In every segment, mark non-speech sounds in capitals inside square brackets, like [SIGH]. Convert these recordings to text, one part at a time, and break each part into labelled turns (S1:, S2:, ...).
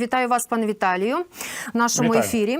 S1: Вітаю вас, пане Віталію, в нашому
S2: Вітаю.
S1: ефірі.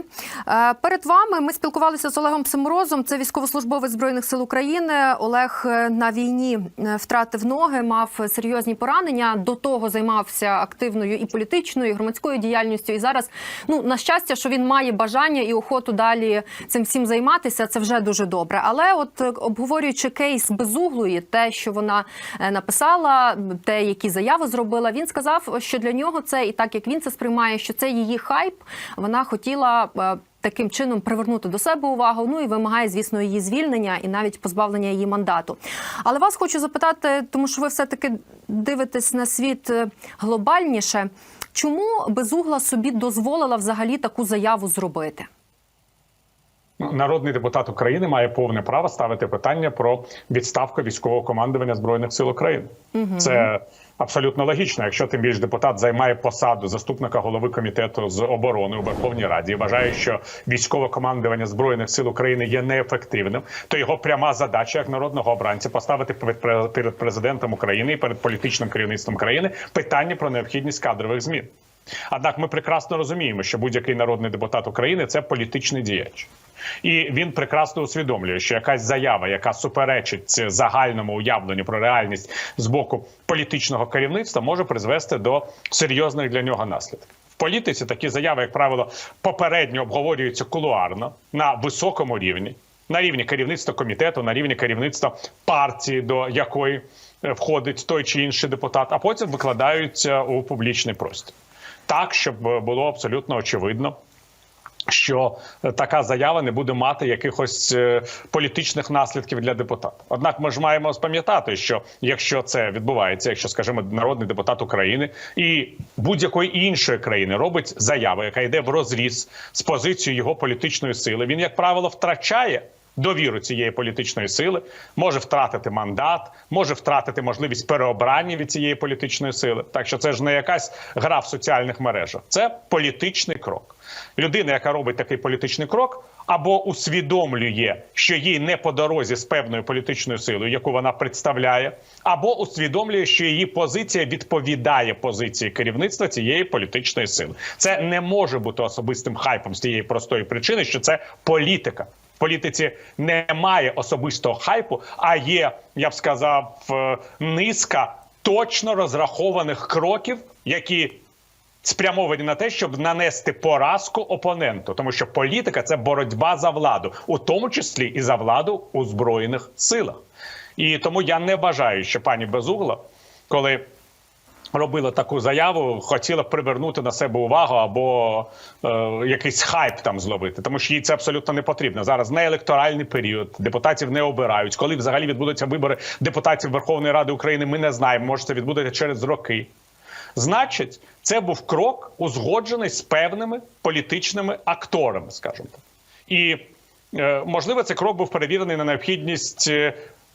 S1: Е, Перед вами ми спілкувалися з Олегом Семорозом. Це військовослужбовець збройних сил України. Олег е, на війні е, втратив ноги, мав серйозні поранення. До того займався активною і політичною, і громадською діяльністю. І зараз, ну на щастя, що він має бажання і охоту далі цим всім займатися. Це вже дуже добре. Але, от обговорюючи кейс безуглої, те, що вона написала, те, які заяви зробила, він сказав, що для нього це і так як він це сприймає, що це її хайп. Вона хотіла. е, Таким чином привернути до себе увагу, ну і вимагає, звісно, її звільнення і навіть позбавлення її мандату. Але вас хочу запитати, тому що ви все таки дивитесь на світ е, глобальніше. Чому безугла собі дозволила взагалі таку заяву зробити?
S2: Народний депутат України має повне право ставити питання про відставку військового командування збройних сил України. Це абсолютно логічно. Якщо тим більш депутат займає посаду заступника голови комітету з оборони у Верховній Раді і вважає, що військове командування збройних сил України є неефективним, то його пряма задача як народного обранця поставити перед перед президентом України і перед політичним керівництвом країни питання про необхідність кадрових змін. Однак ми прекрасно розуміємо, що будь-який народний депутат України це політичний діяч. І він прекрасно усвідомлює, що якась заява, яка суперечить загальному уявленню про реальність з боку політичного керівництва, може призвести до серйозних для нього наслідків. Політиці такі заяви, як правило, попередньо обговорюються кулуарно на високому рівні, на рівні керівництва комітету, на рівні керівництва партії, до якої е, входить той чи інший депутат, а потім викладаються у публічний простір. Так, щоб е, було абсолютно очевидно, що е, така заява не буде мати якихось е, політичних наслідків для депутата. Однак ми ж маємо пам'ятати, що якщо це відбувається, якщо скажімо, народний депутат України і будь-якої іншої країни робить заяву, яка йде в розріз з позицією його політичної сили, він як правило втрачає. Довіру цієї політичної сили може втратити мандат, може втратити можливість переобрання від цієї політичної сили. Так що це ж не якась гра в соціальних мережах, це політичний крок. Людина, яка робить такий політичний крок, або усвідомлює, що їй не по дорозі з певною політичною силою, яку вона представляє, або усвідомлює, що її позиція відповідає позиції керівництва цієї політичної сили. Це не може бути особистим хайпом з тієї простої причини, що це політика. Політиці немає особистого хайпу, а є, я б сказав, е, низка точно розрахованих кроків, які спрямовані на те, щоб нанести поразку опоненту, тому що політика це боротьба за владу, у тому числі і за владу у збройних силах. І тому я не бажаю, що пані Безугла, коли робила таку заяву, хотіла привернути на себе увагу або е, якийсь хайп там зловити, тому що їй це абсолютно не потрібно. Зараз не електоральний період, депутатів не обирають. Коли взагалі відбудуться вибори депутатів Верховної Ради України, ми не знаємо. Може, це відбудеться через роки. Значить, це був крок узгоджений з певними політичними акторами, скажімо так. І е, можливо, цей крок був перевірений на необхідність.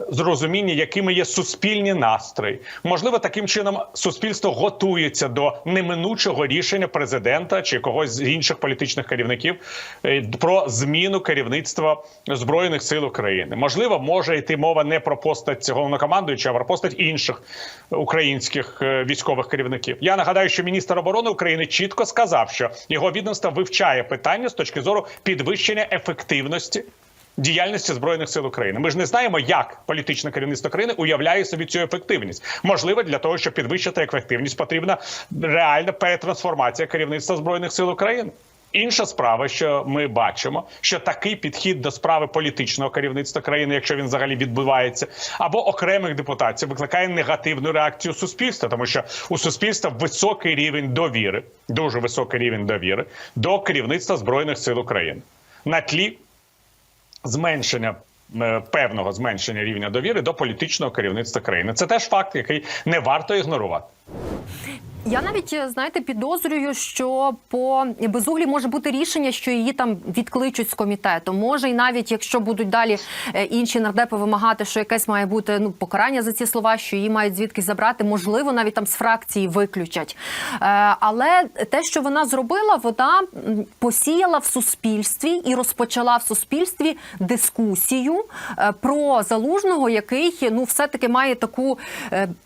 S2: Зрозуміння, якими є суспільні настрої, можливо, таким чином суспільство готується до неминучого рішення президента чи когось з інших політичних керівників е, про зміну керівництва збройних сил України. Можливо, може йти мова не про постать головнокомандуючого, а про постать інших українських е, військових керівників. Я нагадаю, що міністр оборони України чітко сказав, що його відомство вивчає питання з точки зору підвищення ефективності діяльності збройних сил України. Ми ж не знаємо, як політичне керівництво країни уявляє собі цю ефективність. Можливо, для того, щоб підвищити ефективність, потрібна реальна перетрансформація керівництва збройних сил України. Інша справа, що ми бачимо, що такий підхід до справи політичного керівництва країни, якщо він взагалі відбувається, або окремих депутатів, викликає негативну реакцію суспільства, тому що у суспільства високий рівень довіри, дуже високий рівень довіри до керівництва збройних сил України на тлі зменшення. е, Певного зменшення рівня довіри до політичного керівництва країни це теж факт, який не варто ігнорувати.
S1: Я навіть е, знаєте підозрюю, що по безуглі може бути рішення, що її там відкличуть з комітету. Може, і навіть якщо будуть далі е, інші нардепи вимагати, що якесь має бути ну покарання за ці слова, що її мають звідкись забрати, можливо, навіть там з фракції виключать. Е, Але те, що вона зробила, вона посіяла в суспільстві і розпочала в суспільстві дискусію про залужного, який ну все таки має таку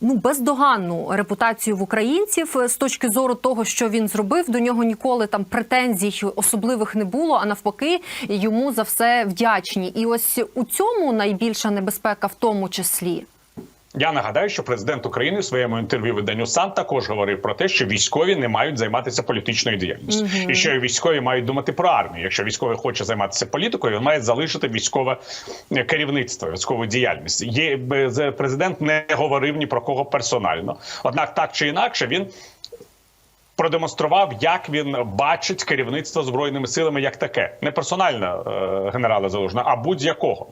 S1: ну бездоганну репутацію в українців. Зрозумів е, з точки зору того, що він зробив. До нього ніколи там претензій особливих не було. А навпаки, йому за все вдячні. І ось у цьому найбільша небезпека, в тому числі.
S2: Я нагадаю, що президент України в своєму інтерв'ю виданню сам також говорив про те, що військові не мають займатися політичною діяльністю, і що військові мають думати про армію. Якщо військовий хоче займатися політикою, він має залишити військове е, керівництво, військову діяльність. Є без- президент не говорив ні про кого персонально. Однак, так чи інакше, він продемонстрував, як він бачить керівництво збройними силами як таке, не персонально е, генерала залужна, а будь-якого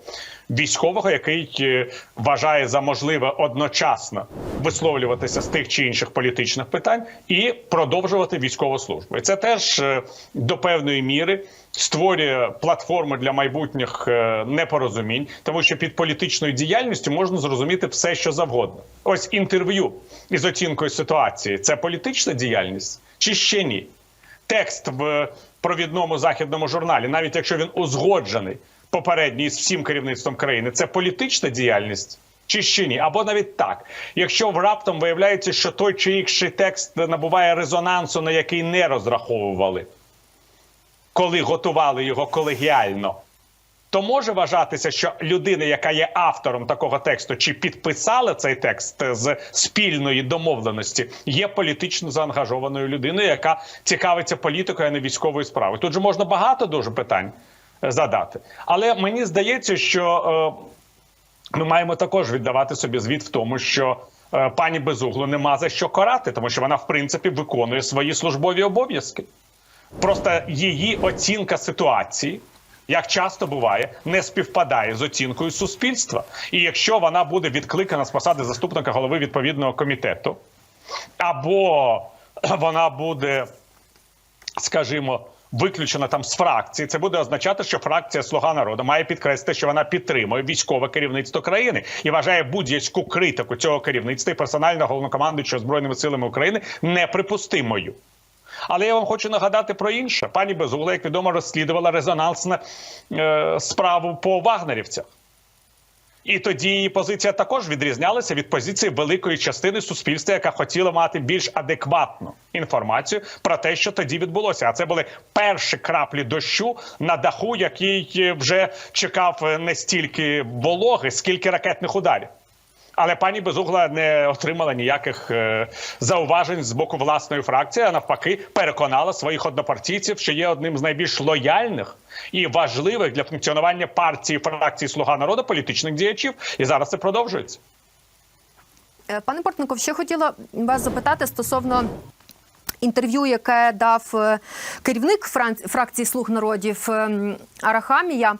S2: військового, який е, вважає за можливе одночасно висловлюватися з тих чи інших політичних питань і продовжувати військову службу. І це теж е, до певної міри. Створює платформу для майбутніх е, непорозумінь, тому що під політичною діяльністю можна зрозуміти все, що завгодно. Ось інтерв'ю із оцінкою ситуації це політична діяльність чи ще ні? Текст в провідному західному журналі, навіть якщо він узгоджений попередній з всім керівництвом країни, це політична діяльність. Чи ще ні, або навіть так, якщо раптом виявляється, що той чи інший текст набуває резонансу, на який не розраховували, коли готували його колегіально, то може вважатися, що людина, яка є автором такого тексту, чи підписала цей текст з спільної домовленості, є політично заангажованою людиною, яка цікавиться політикою, а не військовою справою. Тут же можна багато дуже питань е, задати. Але мені здається, що е, ми маємо також віддавати собі звіт в тому, що е, пані Безуглу нема за що карати, тому що вона, в принципі, виконує свої службові обов'язки. Просто її оцінка ситуації, як часто буває, не співпадає з оцінкою суспільства. І якщо вона буде відкликана з посади заступника голови відповідного комітету, або [CLEARS THROAT] вона буде, скажімо, виключена там з фракції, це буде означати, що фракція Слуга народу має підкреслити, що вона підтримує військове керівництво країни і вважає будь-яку критику цього керівництва і персонального головнокомандуючого збройними силами України неприпустимою. Але я вам хочу нагадати про інше. Пані Безугла, як відомо, розслідувала резонансну е, справу по вагнерівцях. І тоді її позиція також відрізнялася від позиції великої частини суспільства, яка хотіла мати більш адекватну інформацію про те, що тоді відбулося. А це були перші краплі дощу на даху, який е, вже чекав е, не стільки вологи, скільки ракетних ударів. Але пані Безугла не отримала ніяких е, зауважень з боку власної фракції, а навпаки, переконала своїх однопартійців, що є одним з найбільш лояльних і важливих для функціонування партії фракції Слуга народу політичних діячів. І зараз це продовжується.
S1: Е, Пане Портников, ще хотіла вас запитати стосовно. Інтерв'ю, яке дав е, керівник фракції Слуг народів ем, Арахамія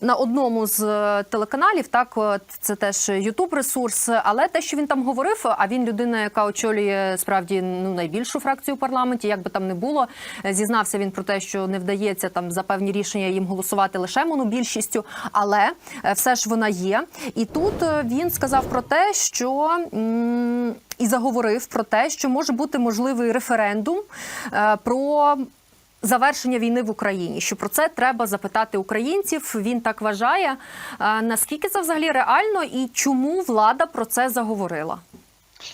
S1: на одному з е, телеканалів, так це теж Ютуб ресурс. Але те, що він там говорив, а він людина, яка очолює справді ну найбільшу фракцію у парламенті, як би там не було, е, зізнався він про те, що не вдається там за певні рішення їм голосувати лише монобільшістю, але е, все ж вона є. І тут е, він сказав про те, що і заговорив про те, що може бути можливий референдум е, про. Завершення війни в Україні, що про це треба запитати українців. Він так вважає. Е, Наскільки це взагалі реально і чому влада про це заговорила?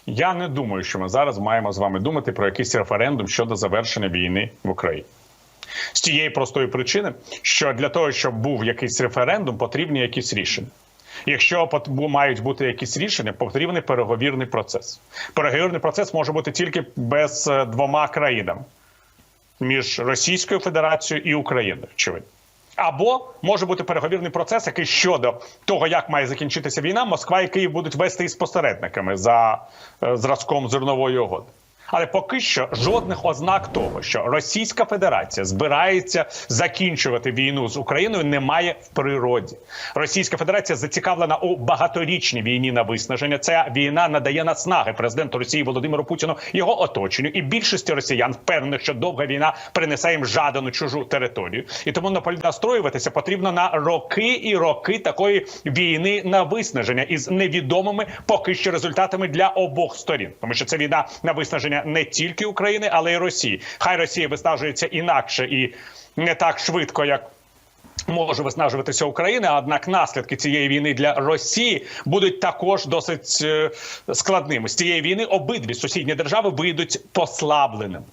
S2: Я не думаю, що ми зараз маємо з вами думати про якийсь референдум щодо завершення війни в Україні. З тієї простої причини, що для того, щоб був якийсь референдум, потрібні якісь рішення. Якщо мають бути якісь рішення, потрібний переговірний процес. Переговірний процес може бути тільки без е, двома країнами між Російською Федерацією і Україною. Очевидно. Або може бути переговірний процес, який щодо того, як має закінчитися війна, Москва і Київ будуть вести із посередниками за е, зразком зернової угоди. Але поки що жодних ознак того, що Російська Федерація збирається закінчувати війну з Україною, немає в природі. Російська Федерація зацікавлена у багаторічній війні на виснаження. Ця війна надає наснаги президенту Росії Володимиру Путіну його оточенню і більшості росіян впевнених, що довга війна принесе їм жадану чужу територію. І тому наполі- настроюватися потрібно на роки і роки такої війни на виснаження із невідомими поки що результатами для обох сторін, тому що це війна на виснаження не тільки України, але й Росії. Хай Росія виснажується інакше і не так швидко, як Може виснажуватися Україна, однак наслідки цієї війни для Росії будуть також досить е, складними. З цієї війни обидві сусідні держави вийдуть послабленими.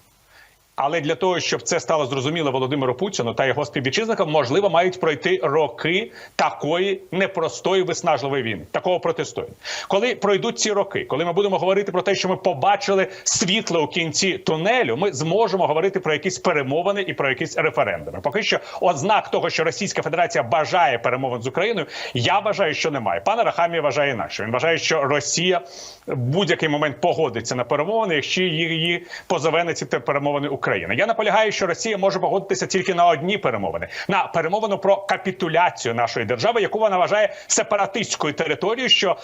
S2: Але для того, щоб це стало зрозуміло Володимиру Путіну та його співвітчизникам, можливо, мають пройти роки такої непростої виснажливої війни, такого протистояння. Коли пройдуть ці роки, коли ми будемо говорити про те, що ми побачили світло у кінці тунелю, ми зможемо говорити про якісь перемовини і про якісь референдуми. Поки що ознак того, що Російська Федерація бажає перемовин з Україною, я вважаю, що немає. Пан Рахамія вважає інакше. Він вважає, що Росія в будь-який момент погодиться на перемовини, якщо її позове на ці перемовини Україна. Я наполягаю, що Росія може погодитися тільки на одні перемовини на перемовину про капітуляцію нашої держави, яку вона вважає сепаратистською територією, що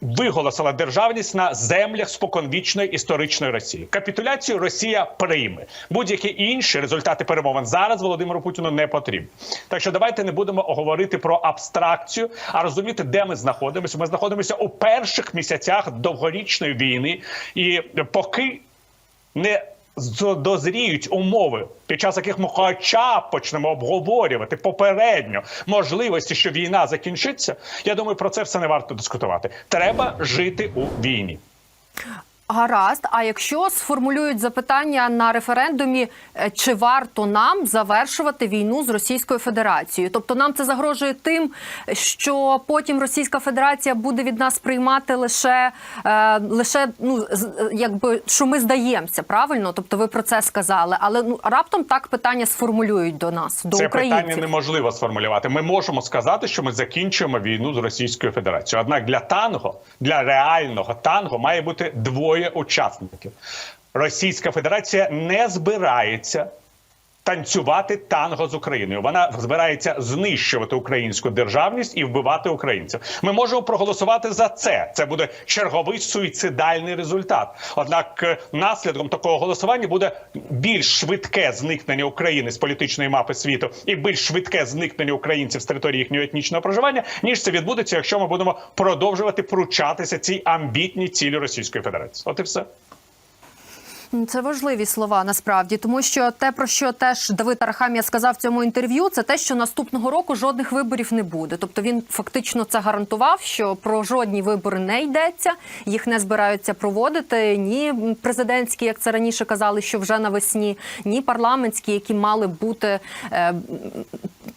S2: виголосила державність на землях споконвічної історичної Росії. Капітуляцію Росія прийме. Будь-які інші результати перемовин зараз Володимиру Путіну не потрібні. Так що давайте не будемо говорити про абстракцію, а розуміти, де ми знаходимося. Ми знаходимося у перших місяцях довгорічної війни, і поки не дозріють умови, під час яких ми хоча б почнемо обговорювати попередньо можливості, що війна закінчиться. Я думаю, про це все не варто дискутувати. Треба жити у війні.
S1: Гаразд. А якщо сформулюють запитання на референдумі, е, чи варто нам завершувати війну з Російською Федерацією? Тобто нам це загрожує тим, що потім Російська Федерація буде від нас приймати лише е, лише ну якби що ми здаємося, правильно? Тобто ви про це сказали, але ну раптом так питання сформулюють до нас, до
S2: Це
S1: українців.
S2: питання неможливо сформулювати. Ми можемо сказати, що ми закінчуємо війну з Російською Федерацією. Однак для танго, для реального танго, має бути двоє учасників. Російська Федерація не збирається. Танцювати танго з Україною. Вона збирається знищувати українську державність і вбивати українців. Ми можемо проголосувати за це. Це буде черговий суїцидальний результат. Однак е, наслідком такого голосування буде більш швидке зникнення України з політичної мапи світу і більш швидке зникнення українців з території їхнього етнічного проживання, ніж це відбудеться, якщо ми будемо продовжувати пручатися цій амбітній цілі Російської Федерації. От і все.
S1: Це важливі слова насправді, тому що те, про що теж Давид Арахамія сказав в цьому інтерв'ю, це те, що наступного року жодних виборів не буде. Тобто він фактично це гарантував, що про жодні вибори не йдеться, їх не збираються проводити ні президентські, як це раніше казали, що вже навесні, ні парламентські, які мали бути е,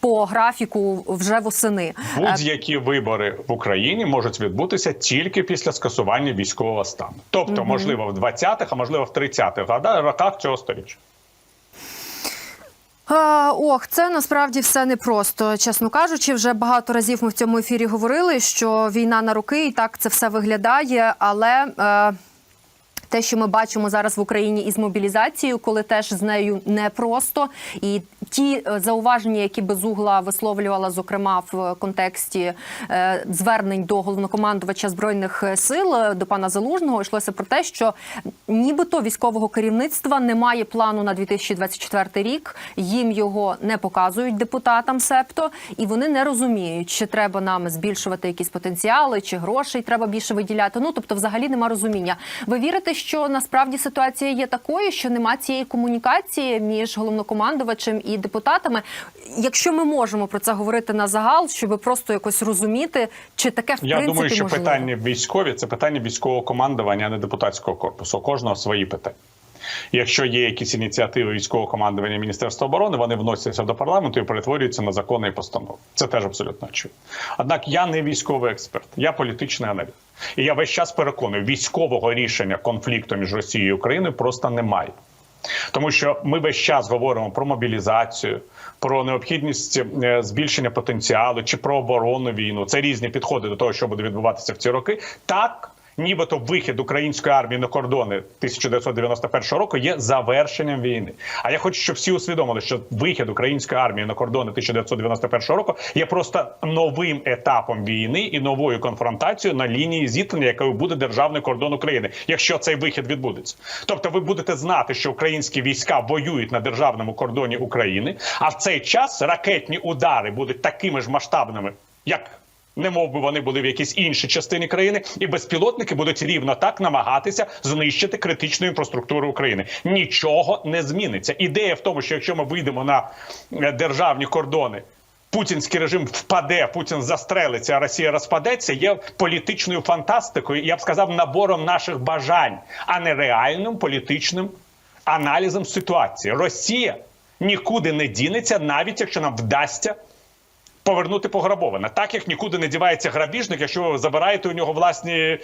S1: по графіку вже восени. Е,
S2: Будь-які вибори в Україні можуть відбутися тільки після скасування військового стану, тобто, можливо, в 20-х, а можливо, в 30-х года- роках цього сторіччя.
S1: Ох, це насправді все непросто. Чесно кажучи, вже багато разів ми в цьому ефірі говорили, що війна на роки і так це все виглядає, але. Е... Те, що ми бачимо зараз в Україні із мобілізацією, коли теж з нею непросто, і ті е, зауваження, які безугла висловлювала, зокрема в контексті е, звернень до головнокомандувача збройних сил е, до пана Залужного, йшлося про те, що нібито військового керівництва немає плану на 2024 рік. Їм його не показують депутатам, септо, і вони не розуміють, чи треба нам збільшувати якісь потенціали, чи грошей треба більше виділяти. Ну тобто, взагалі нема розуміння. Ви вірите, що насправді ситуація є такою, що нема цієї комунікації між головнокомандувачем і депутатами. Якщо ми можемо про це говорити на загал, щоб просто якось розуміти, чи таке в
S2: Я
S1: принципі
S2: думаю, що
S1: можливо?
S2: питання військові це питання військового командування, а не депутатського корпусу. У кожного свої питання. Якщо є якісь ініціативи військового командування Міністерства оборони, вони вносяться до парламенту і перетворюються на закони і постанови. Це теж абсолютно очевидно. Однак я не військовий експерт, я політичний аналітик. І я весь час переконую, військового рішення конфлікту між Росією і Україною просто немає. Тому що ми весь час говоримо про мобілізацію, про необхідність е, збільшення потенціалу чи про оборонну війну. Це різні підходи до того, що буде відбуватися в ці роки. Так, нібито вихід української армії на кордони 1991 року є завершенням війни. А я хочу, щоб всі усвідомили, що вихід української армії на кордони 1991 року є просто новим етапом війни і новою конфронтацією на лінії зіткнення, якою буде державний кордон України, якщо цей вихід відбудеться. Тобто, ви будете знати, що українські війська воюють на державному кордоні України, а в цей час ракетні удари будуть такими ж масштабними, як не мов би вони були в якійсь іншій частині країни, і безпілотники будуть рівно так намагатися знищити критичну інфраструктуру України. Нічого не зміниться. Ідея в тому, що якщо ми вийдемо на е, державні кордони. Путінський режим впаде, Путін застрелиться, а Росія розпадеться, є політичною фантастикою. Я б сказав, набором наших бажань, а не реальним політичним аналізом ситуації. Росія нікуди не дінеться, навіть якщо нам вдасться повернути пограбоване. Так як нікуди не дівається грабіжник, якщо ви забираєте у нього власні е,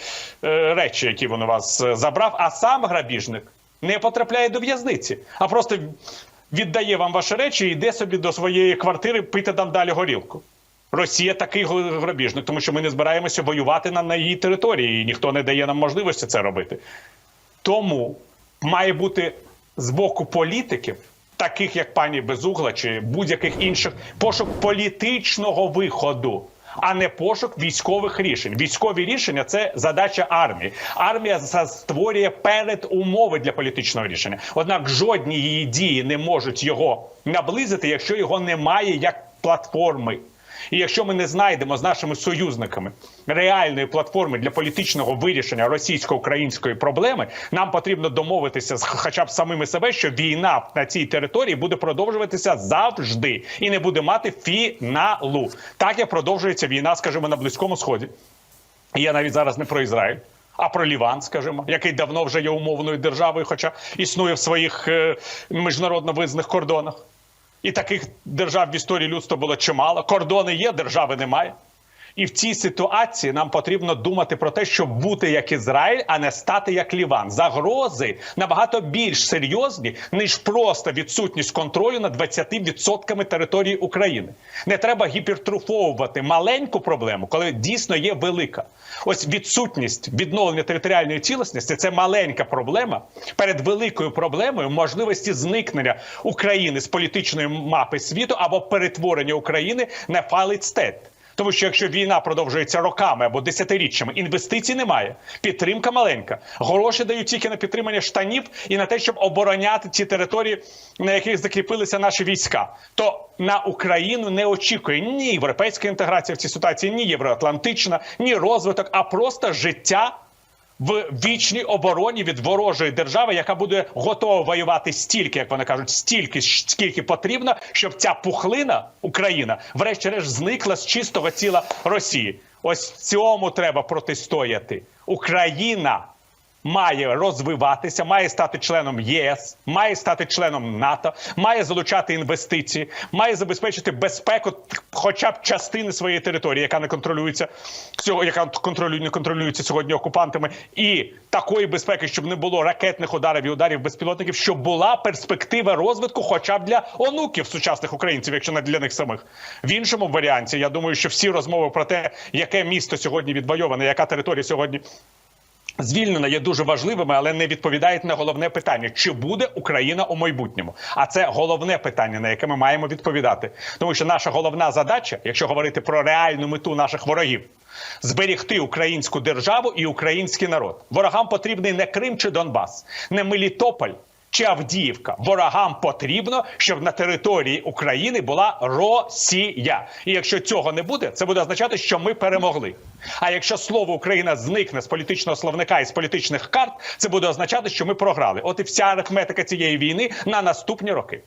S2: речі, які він у вас е, забрав, а сам грабіжник не потрапляє до в'язниці, а просто віддає вам ваші речі і йде собі до своєї квартири пити там далі горілку. Росія такий грабіжник, тому що ми не збираємося воювати на, на її території, і ніхто не дає нам можливості це робити. Тому має бути з боку політиків, таких як пані Безугла чи будь-яких інших, пошук політичного виходу. А не пошук військових рішень. Військові рішення це задача армії. Армія створює передумови для політичного рішення. Однак жодні її дії не можуть його наблизити, якщо його немає як платформи. І якщо ми не знайдемо з нашими союзниками реальної платформи для політичного вирішення російсько-української проблеми, нам потрібно домовитися з хоча б самими себе, що війна на цій території буде продовжуватися завжди і не буде мати фіналу. Так як продовжується війна, скажімо, на близькому сході. Я навіть зараз не про Ізраїль. А про Ліван, скажімо, який давно вже є умовною державою, хоча існує в своїх е, міжнародно визнаних кордонах. І таких держав в історії людства було чимало. Кордони є, держави немає. І в цій ситуації нам потрібно думати про те, щоб бути як Ізраїль, а не стати як Ліван. Загрози набагато більш серйозні, ніж просто відсутність контролю над 20% території України. Не треба гіпертрофовувати маленьку проблему, коли дійсно є велика. Ось відсутність відновлення територіальної цілісності це маленька проблема перед великою проблемою можливості зникнення України з політичної мапи світу або перетворення України на фалить стет. Тому що якщо війна продовжується роками або десятиріччями, інвестицій немає, підтримка маленька. Гроші дають тільки на підтримання штанів і на те, щоб обороняти ті території, на яких закріпилися наші війська. То на Україну не очікує ні європейська інтеграція в цій ситуації, ні євроатлантична, ні розвиток, а просто життя в вічній обороні від ворожої держави, яка буде готова воювати стільки, як вони кажуть, стільки скільки потрібно, щоб ця пухлина Україна, врешті-решт, зникла з чистого тіла Росії. Ось цьому треба протистояти. Україна має розвиватися, має стати членом ЄС, має стати членом НАТО, має залучати інвестиції, має забезпечити безпеку, хоча б частини своєї території, яка не контролюється цього, яка контролює не контролюється сьогодні окупантами, і такої безпеки, щоб не було ракетних ударів і ударів безпілотників, щоб була перспектива розвитку, хоча б для онуків сучасних українців, якщо не для них самих. В іншому варіанті я думаю, що всі розмови про те, яке місто сьогодні відвойоване, яка територія сьогодні звільнена є дуже важливими, але не відповідають на головне питання: чи буде Україна у майбутньому? А це головне питання, на яке ми маємо відповідати, тому що наша головна задача, якщо говорити про реальну мету наших ворогів. Зберігти українську державу і український народ. Ворогам потрібний не Крим чи Донбас, не Мелітополь чи Авдіївка. Ворогам потрібно, щоб на території України була Росія. І якщо цього не буде, це буде означати, що ми перемогли. А якщо слово Україна зникне з політичного словника і з політичних карт, це буде означати, що ми програли. От і вся арифметика цієї війни на наступні роки.